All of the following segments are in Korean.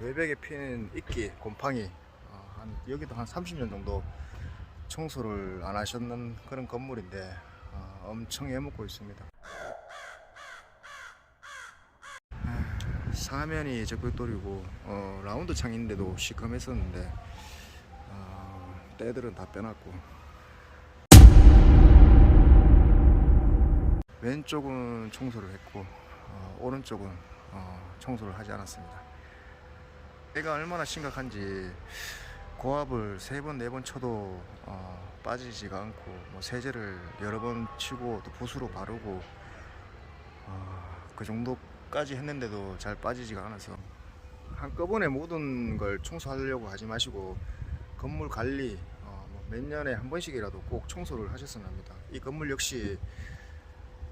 외벽에 피는 이끼, 곰팡이 어, 한 여기도 한 30년 정도 청소를 안 하셨는 그런 건물인데 어, 엄청 해먹고 있습니다. 아, 사면이 적벽돌이고 어, 라운드 창인데도 시커맸었는데 어, 때들은 다 빼놨고 왼쪽은 청소를 했고 어, 오른쪽은 어, 청소를 하지 않았습니다. 때가 얼마나 심각한지 고압을 세 번 네 번 쳐도 어, 빠지지가 않고 뭐 세제를 여러 번 치고 또 붓으로 바르고 어, 그 정도까지 했는데도 잘 빠지지가 않아서 한꺼번에 모든 걸 청소하려고 하지 마시고 건물 관리 어, 뭐몇 년에 한 번씩이라도 꼭 청소를 하셨으면 합니다. 이 건물 역시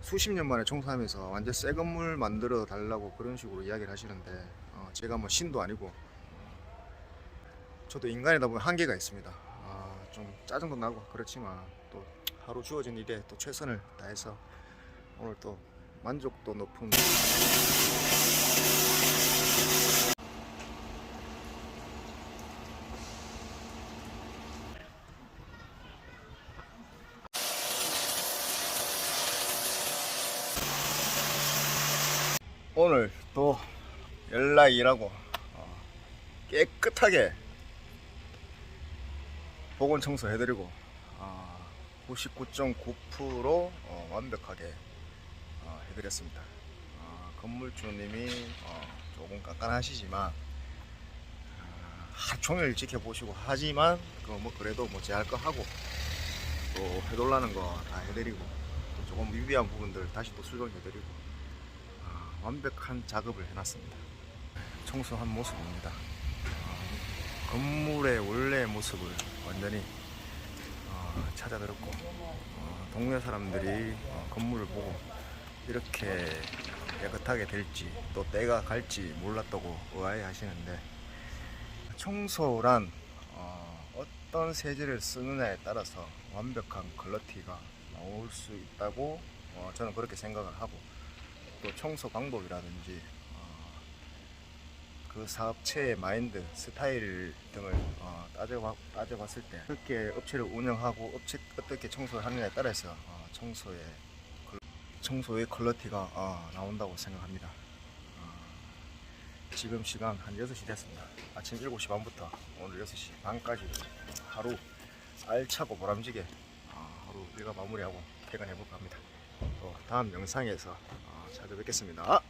수십 년 만에 청소하면서 완전 새 건물 만들어 달라고 그런 식으로 이야기를 하시는데 어, 제가 뭐 신도 아니고 저도 인간이다 보면 한계가 있습니다. 아, 좀 짜증도 나고 그렇지만 또 하루 주어진 일에 또 최선을 다해서 오늘 또 만족도 높은 오늘 또 연락 일하고 어, 깨끗하게 보건 청소 해드리고 아, 99.9% 어, 완벽하게 어, 해드렸습니다. 어, 건물주님이 어, 조금 깐깐하시지만 어, 하루 종일 지켜보시고 하지만 그 뭐 그래도 뭐 제할 거 하고 또 해달라는 거 다 해드리고 또 조금 미비한 부분들 다시 또 수정해드리고 아, 완벽한 작업을 해놨습니다. 청소한 모습입니다. 어, 건물의 원래 모습을 완전히 어, 찾아들었고 어, 동네 사람들이 어, 건물을 보고 이렇게 깨끗하게 될지 또 때가 갈지 몰랐다고 의아해하시는데 청소란 어, 어떤 세제를 쓰느냐에 따라서 완벽한 퀄러티가 나올 수 있다고 어, 저는 그렇게 생각을 하고 또 청소 방법이라든지 어, 그 사업체의 마인드, 스타일 등을 어, 따져봐, 따져봤을 때 어떻게 업체를 운영하고 업체 어떻게 청소를 하느냐에 따라서 어, 청소의 퀄- 청소의 퀄러티가 어, 나온다고 생각합니다. 어, 지금 시간 한 6시 됐습니다. 아침 7시 반부터 오늘 6시 반까지 하루 알차고 보람지게 어, 하루 일과 마무리하고 퇴근해볼까 합니다. 또 다음 영상에서 어, 찾아뵙겠습니다.